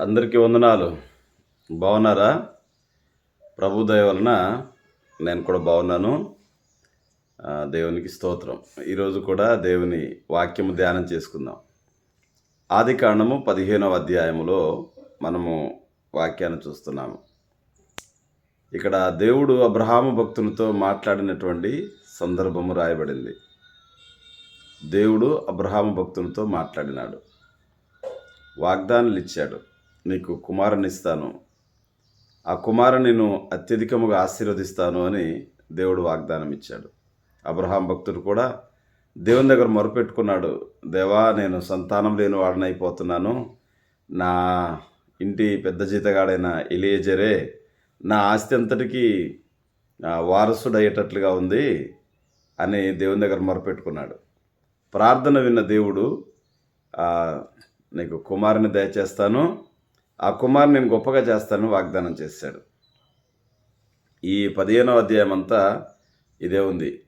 అందరికీ వందనాలు. బాగున్నారా? ప్రభు దయ వలన నేను కూడా బాగున్నాను. దేవునికి స్తోత్రం. ఈరోజు కూడా దేవుని వాక్యము ధ్యానం చేసుకుందాం. ఆది కాండము పదిహేనవ అధ్యాయములో మనము వాక్యాన్ని చూస్తున్నాము. ఇక్కడ దేవుడు అబ్రహాము భక్తులతో మాట్లాడినటువంటి సందర్భము రాయబడింది. దేవుడు అబ్రహాము భక్తులతో మాట్లాడినాడు. వాగ్దానాలు ఇచ్చాడు. నీకు కుమారునిస్తాను. ఆ కుమారుని నేను అత్యధికముగా ఆశీర్వదిస్తాను అని దేవుడు వాగ్దానం ఇచ్చాడు అబ్రహాం భక్తుడు కూడా దేవుని దగ్గర మొరపెట్టుకున్నాడు. దేవా నేను సంతానం లేని వాడనైపోతున్నాను. నా ఇంటి పెద్ద జీతగాడైన ఇలియజరే నా ఆస్తి అంతటికీ వారసుడయ్యేటట్లుగా ఉంది అని దేవుని దగ్గర మొరపెట్టుకున్నాడు. ప్రార్థన విన్న దేవుడు నీకు కుమారుని దయచేస్తాను. ఆ కుమార్ నేను గొప్పగా చేస్తాను వాగ్దానం చేశాడు. ఈ పదిహేనవ అధ్యాయం అంతా ఇదే ఉంది.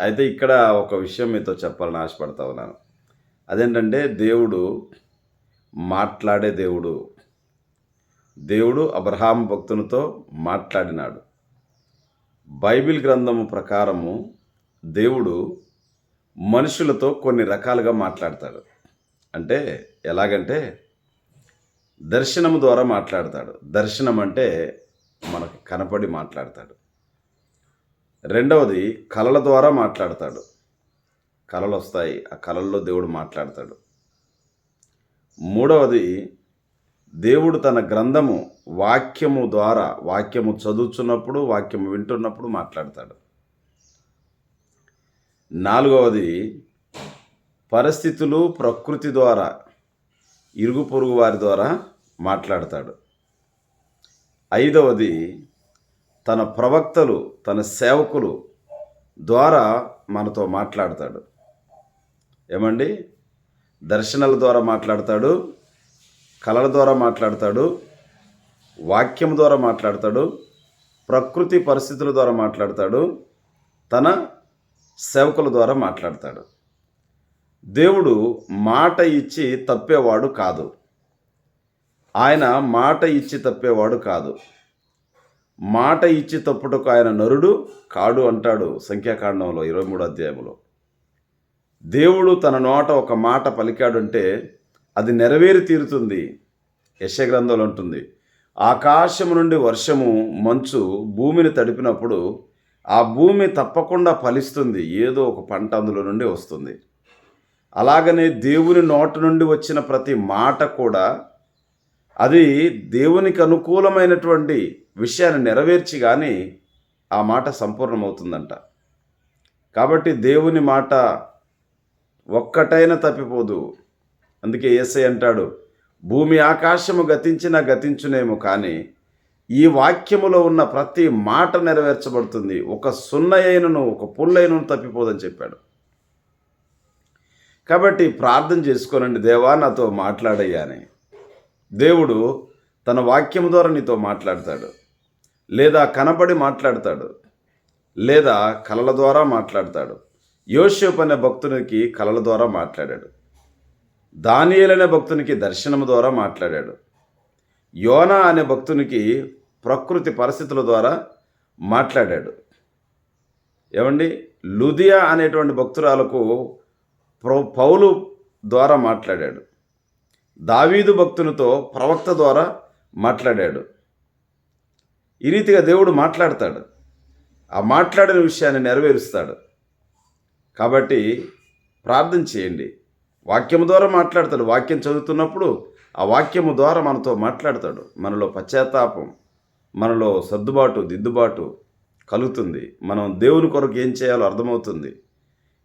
అయితే ఇక్కడ ఒక విషయం మీతో చెప్పాలని ఆశపడతా ఉన్నాను. అదేంటంటే దేవుడు మాట్లాడే దేవుడు. దేవుడు అబ్రహాం భక్తునితో మాట్లాడినాడు. బైబిల్ గ్రంథము ప్రకారము దేవుడు మనుషులతో కొన్ని రకాలుగా మాట్లాడతాడు. అంటే ఎలాగంటే దర్శనము ద్వారా మాట్లాడతాడు. దర్శనం అంటే మనకు కనపడి మాట్లాడతాడు. రెండవది కళల ద్వారా మాట్లాడతాడు. కళలు వస్తాయి ఆ కళల్లో దేవుడు మాట్లాడతాడు. మూడవది దేవుడు తన గ్రంథము వాక్యము ద్వారా వాక్యము చదువుతున్నప్పుడు వాక్యము వింటున్నప్పుడు మాట్లాడతాడు. నాలుగవది పరిస్థితులు ప్రకృతి ద్వారా ఇరుగు పొరుగు వారి ద్వారా మాట్లాడతాడు. ఐదవది తన ప్రవక్తలు తన సేవకులు ద్వారా మనతో మాట్లాడతాడు. ఏమండి? దర్శనాల ద్వారా మాట్లాడతాడు కళల ద్వారా మాట్లాడతాడు వాక్యం ద్వారా మాట్లాడతాడు ప్రకృతి పరిస్థితుల ద్వారా మాట్లాడతాడు తన సేవకుల ద్వారా మాట్లాడతాడు. దేవుడు మాట ఇచ్చి తప్పేవాడు కాదు. ఆయన మాట ఇచ్చి తప్పేవాడు కాదు. మాట ఇచ్చి తప్పుటకు ఆయన నరుడు కాడు అంటాడు సంఖ్యాకాండంలో ఇరవై మూడు అధ్యాయంలో దేవుడు తన నోట ఒక మాట పలికాడంటే అది నెరవేరి తీరుతుంది. యశగ్రంథంలో ఉంటుంది ఆకాశం నుండి వర్షము మంచు భూమిని తడిపినప్పుడు ఆ భూమి తప్పకుండా ఫలిస్తుంది. ఏదో ఒక పంట అందులో నుండి వస్తుంది. అలాగనే దేవుని నోట నుండి వచ్చిన ప్రతి మాట కూడా అది దేవునికి అనుకూలమైనటువంటి విషయాన్ని నెరవేర్చి కానీ ఆ మాట సంపూర్ణమవుతుందంట. కాబట్టి దేవుని మాట ఒక్కటైనా తప్పిపోదు. అందుకే ఏసై అంటాడు భూమి ఆకాశము గతించినా గతించునేమో కానీ ఈ వాక్యములో ఉన్న ప్రతి మాట నెరవేర్చబడుతుంది. ఒక సున్నయైనను ఒక పుల్లైనను తప్పిపోదని చెప్పాడు. కాబట్టి ప్రార్థన చేసుకోనండి దేవా నాతో మాట్లాడయ్యా అని. దేవుడు తన వాక్యం ద్వారా నీతో మాట్లాడతాడు. లేదా కనపడి మాట్లాడతాడు. లేదా కళల ద్వారా మాట్లాడతాడు. యోషేపు అనే భక్తునికి కళల ద్వారా మాట్లాడాడు. దానియల్ అనే భక్తునికి దర్శనం ద్వారా మాట్లాడాడు. యోనా అనే భక్తునికి ప్రకృతి పరిస్థితుల ద్వారా మాట్లాడాడు. ఏమండి? లుదియా అనేటువంటి భక్తురాలకు పౌలు ద్వారా మాట్లాడాడు. దావీదు భక్తునితో ప్రవక్త ద్వారా మాట్లాడాడు. ఈ రీతిగా దేవుడు మాట్లాడతాడు. ఆ మాట్లాడిన విషయాన్ని నెరవేరుస్తాడు. కాబట్టి ప్రార్థన చేయండి. వాక్యం ద్వారా మాట్లాడతాడు. వాక్యం చదువుతున్నప్పుడు ఆ వాక్యము ద్వారా మనతో మాట్లాడతాడు. మనలో పశ్చాత్తాపం మనలో సర్దుబాటు దిద్దుబాటు కలుగుతుంది. మనం దేవుని కొరకు ఏం చేయాలో అర్థమవుతుంది.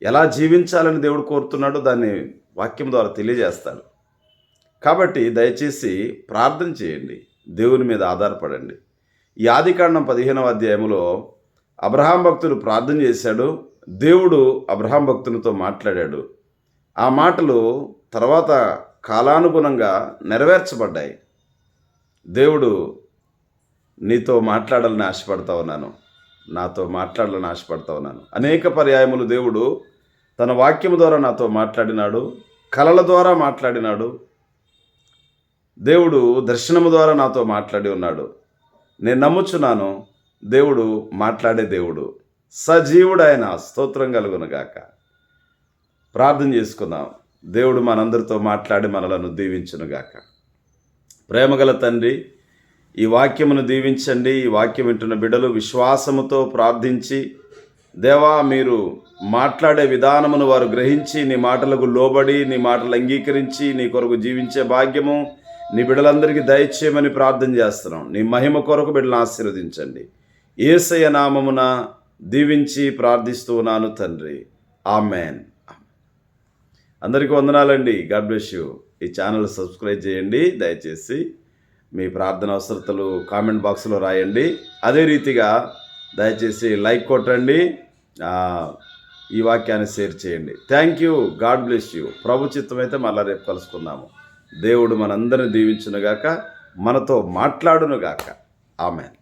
ఎలా జీవించాలని దేవుడు కోరుతున్నాడో దాన్ని వాక్యం ద్వారా తెలియజేస్తాడు కాబట్టి దయచేసి ప్రార్థన చేయండి. దేవుని మీద ఆధారపడండి. ఈ ఆదికాండం పదిహేనవ అధ్యాయంలో అబ్రహాం భక్తుడు ప్రార్థన చేశాడు. దేవుడు అబ్రహాం భక్తునితో మాట్లాడాడు. ఆ మాటలు తర్వాత కాలానుగుణంగా నెరవేర్చబడ్డాయి. దేవుడు నీతో మాట్లాడాలని ఆశపడతా ఉన్నాను. నాతో మాట్లాడాలని ఆశపడతా ఉన్నాను అనేక పర్యాయములు దేవుడు తన వాక్యము ద్వారా నాతో మాట్లాడినాడు కళల ద్వారా మాట్లాడినాడు. దేవుడు దర్శనము ద్వారా నాతో మాట్లాడి ఉన్నాడు. నేను నమ్ముచున్నాను దేవుడు మాట్లాడే దేవుడు సజీవుడు ఆయన స్తోత్రం కలుగునుగాక ప్రార్థన చేసుకుందాం. దేవుడు మనందరితో మాట్లాడి మనలను దీవించునుగాక ప్రేమగల తండ్రి ఈ వాక్యమును దీవించండి. ఈ వాక్యం వింటున్న బిడ్డలు విశ్వాసముతో ప్రార్థించి దేవా మీరు మాట్లాడే విధానమును వారు గ్రహించి నీ మాటలకు లోబడి నీ మాటలు అంగీకరించి నీ కొరకు జీవించే భాగ్యము నీ బిడ్డలందరికీ దయచేయమని ప్రార్థన చేస్తున్నాం. నీ మహిమ కొరకు బిడ్డలను ఆశీర్వదించండి. ఏసయ నామమున దీవించి ప్రార్థిస్తూ ఉన్నాను తండ్రి. ఆమెన్. అందరికీ వందనాలండి. God bless you. ఈ ఛానల్ సబ్స్క్రైబ్ చేయండి. దయచేసి మీ ప్రార్థన అవసరతలు కామెంట్ బాక్స్లో రాయండి. అదే రీతిగా దయచేసి లైక్ కొట్టండి. ఈ వాక్యాన్ని షేర్ చేయండి. Thank you God bless you ప్రభు చిత్తమైతే మళ్ళీ రేపు కలుసుకుందాము. దేవుడు మనందరిని దీవించునుగాక మనతో మాట్లాడునుగాక. ఆమెన్